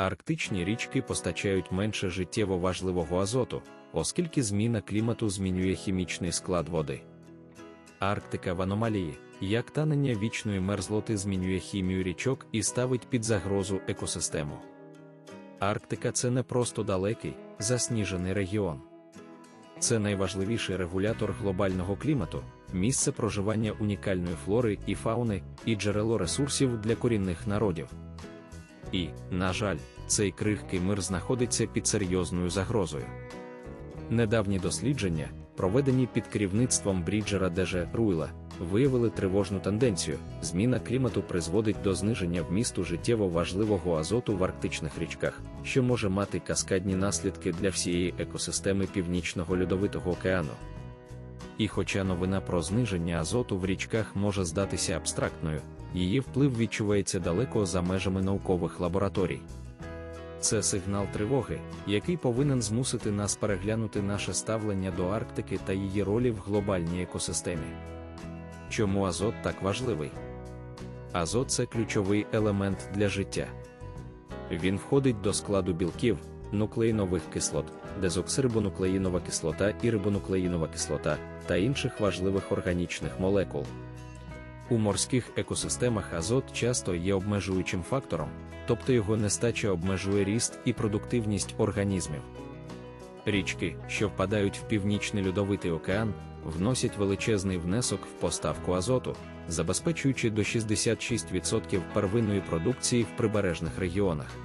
Арктичні річки постачають менше життєво важливого азоту, оскільки зміна клімату змінює хімічний склад води. Арктика в аномалії, як танення вічної мерзлоти змінює хімію річок і ставить під загрозу екосистему. Арктика це не просто далекий, засніжений регіон. Це найважливіший регулятор глобального клімату, місце проживання унікальної флори і фауни і джерело ресурсів для корінних народів. І, на жаль, цей крихкий мир знаходиться під серйозною загрозою. Недавні дослідження, проведені під керівництвом Бріджера Деже Руйла, виявили тривожну тенденцію: зміна клімату призводить до зниження вмісту життєво важливого азоту в арктичних річках, що може мати каскадні наслідки для всієї екосистеми Північного льодовитого океану. І хоча новина про зниження азоту в річках може здатися абстрактною, її вплив відчувається далеко за межами наукових лабораторій. Це сигнал тривоги, який повинен змусити нас переглянути наше ставлення до Арктики та її ролі в глобальній екосистемі. Чому азот так важливий? Азот це ключовий елемент для життя. Він входить до складу білків, нуклеїнових кислот, дезоксирибонуклеїнова кислота і рибонуклеїнова кислота та інших важливих органічних молекул. У морських екосистемах азот часто є обмежуючим фактором, тобто його нестача обмежує ріст і продуктивність організмів. Річки, що впадають в північний льодовитий океан, вносять величезний внесок в поставку азоту, забезпечуючи до 66% первинної продукції в прибережних регіонах.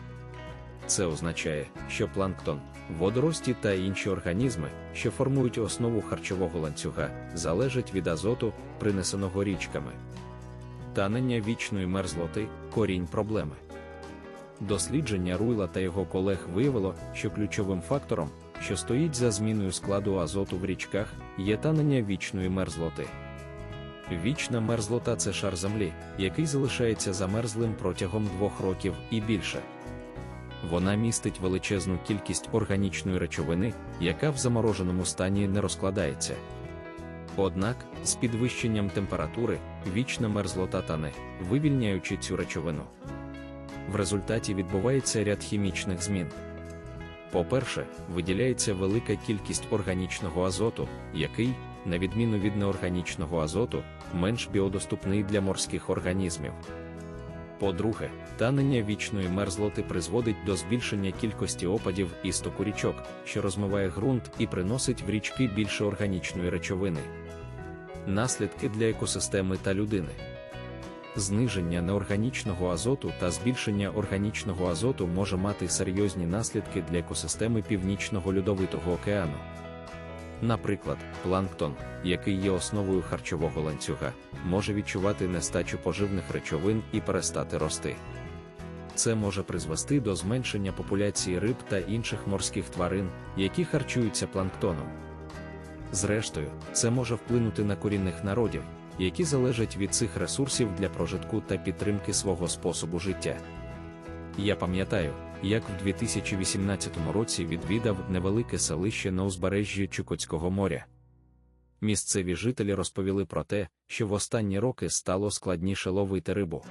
Це означає, що планктон, водорості та інші організми, що формують основу харчового ланцюга, залежать від азоту, принесеного річками. Танення вічної мерзлоти корінь проблеми. Дослідження Руйла та його колег виявило, що ключовим фактором, що стоїть за зміною складу азоту в річках, є танення вічної мерзлоти. Вічна мерзлота це шар землі, який залишається замерзлим протягом двох років і більше. Вона містить величезну кількість органічної речовини, яка в замороженому стані не розкладається. Однак, з підвищенням температури вічна мерзлота тане, вивільняючи цю речовину. В результаті відбувається ряд хімічних змін. По-перше, виділяється велика кількість органічного азоту, який, на відміну від неорганічного азоту, менш біодоступний для морських організмів. По-друге, танення вічної мерзлоти призводить до збільшення кількості опадів і стоку річок, що розмиває ґрунт і приносить в річки більше органічної речовини. Наслідки для екосистеми та людини. Зниження неорганічного азоту та збільшення органічного азоту може мати серйозні наслідки для екосистеми Північного льодовитого океану. Наприклад, планктон, який є основою харчового ланцюга, може відчувати нестачу поживних речовин і перестати рости. Це може призвести до зменшення популяції риб та інших морських тварин, які харчуються планктоном. Зрештою, це може вплинути на корінних народів, які залежать від цих ресурсів для прожитку та підтримки свого способу життя. Я пам'ятаю, як в 2018 році відвідав невелике селище на узбережжі Чукотського моря. Місцеві жителі розповіли про те, що в останні роки стало складніше ловити рибу.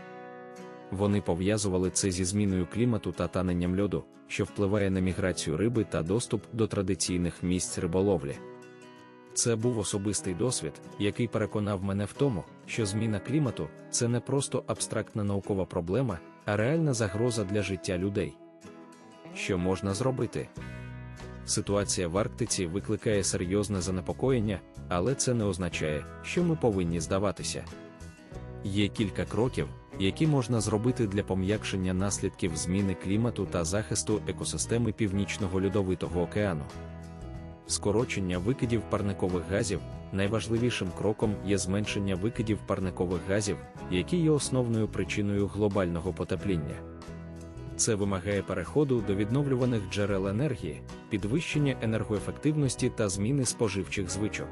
Вони пов'язували це зі зміною клімату та таненням льоду, що впливає на міграцію риби та доступ до традиційних місць риболовлі. Це був особистий досвід, який переконав мене в тому, що зміна клімату це не просто абстрактна наукова проблема, а реальна загроза для життя людей. Що можна зробити? Ситуація в Арктиці викликає серйозне занепокоєння, але це не означає, що ми повинні здаватися. Є кілька кроків, які можна зробити для пом'якшення наслідків зміни клімату та захисту екосистеми Північного льодовитого океану. Скорочення викидів парникових газів найважливішим кроком є зменшення викидів парникових газів, які є основною причиною глобального потепління. Це вимагає переходу до відновлюваних джерел енергії, підвищення енергоефективності та зміни споживчих звичок.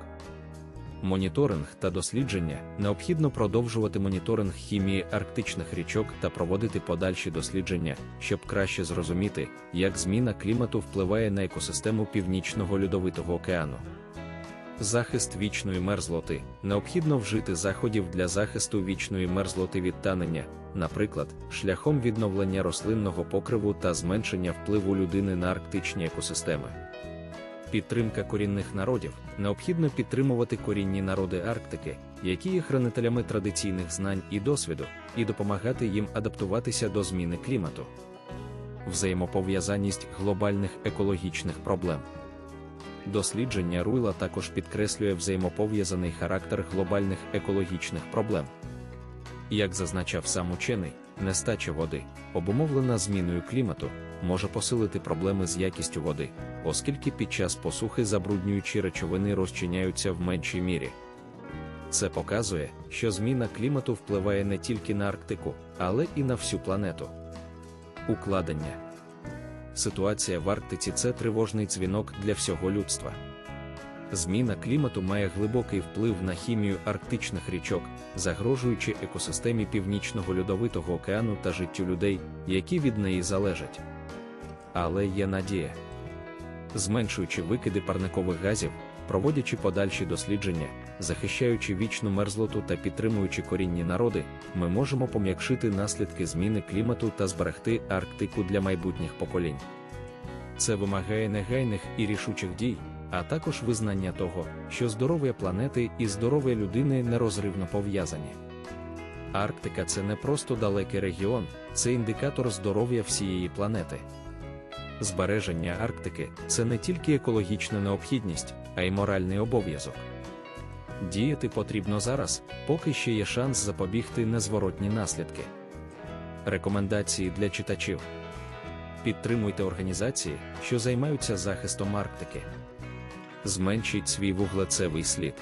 Моніторинг та дослідження необхідно продовжувати моніторинг хімії арктичних річок та проводити подальші дослідження, щоб краще зрозуміти, як зміна клімату впливає на екосистему Північного льодовитого океану. Захист вічної мерзлоти необхідно вжити заходів для захисту вічної мерзлоти від танення, наприклад, шляхом відновлення рослинного покриву та зменшення впливу людини на арктичні екосистеми. Підтримка корінних народів необхідно підтримувати корінні народи Арктики, які є хранителями традиційних знань і досвіду, і допомагати їм адаптуватися до зміни клімату. Взаємопов'язаність глобальних екологічних проблем. Дослідження Руйла також підкреслює взаємопов'язаний характер глобальних екологічних проблем. Як зазначав сам учений, нестача води, обумовлена зміною клімату, може посилити проблеми з якістю води, оскільки під час посухи забруднюючі речовини розчиняються в меншій мірі. Це показує, що зміна клімату впливає не тільки на Арктику, але і на всю планету. Укладення Ситуація в Арктиці це тривожний дзвінок для всього людства. Зміна клімату має глибокий вплив на хімію арктичних річок, загрожуючи екосистемі Північного льодовитого океану та життю людей, які від неї залежать. Але є надія. Зменшуючи викиди парникових газів, проводячи подальші дослідження, захищаючи вічну мерзлоту та підтримуючи корінні народи, ми можемо пом'якшити наслідки зміни клімату та зберегти Арктику для майбутніх поколінь. Це вимагає негайних і рішучих дій, а також визнання того, що здоров'я планети і здоров'я людини нерозривно пов'язані. Арктика це не просто далекий регіон, це індикатор здоров'я всієї планети. Збереження Арктики це не тільки екологічна необхідність, а й моральний обов'язок. Діяти потрібно зараз, поки ще є шанс запобігти незворотні наслідки. Рекомендації для читачів: підтримуйте організації, що займаються захистом Арктики. Зменшіть свій вуглецевий слід.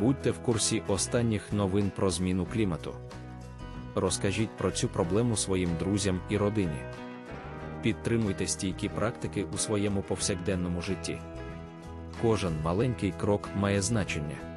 Будьте в курсі останніх новин про зміну клімату. Розкажіть про цю проблему своїм друзям і родині. Підтримуйте стійкі практики у своєму повсякденному житті. Кожен маленький крок має значення.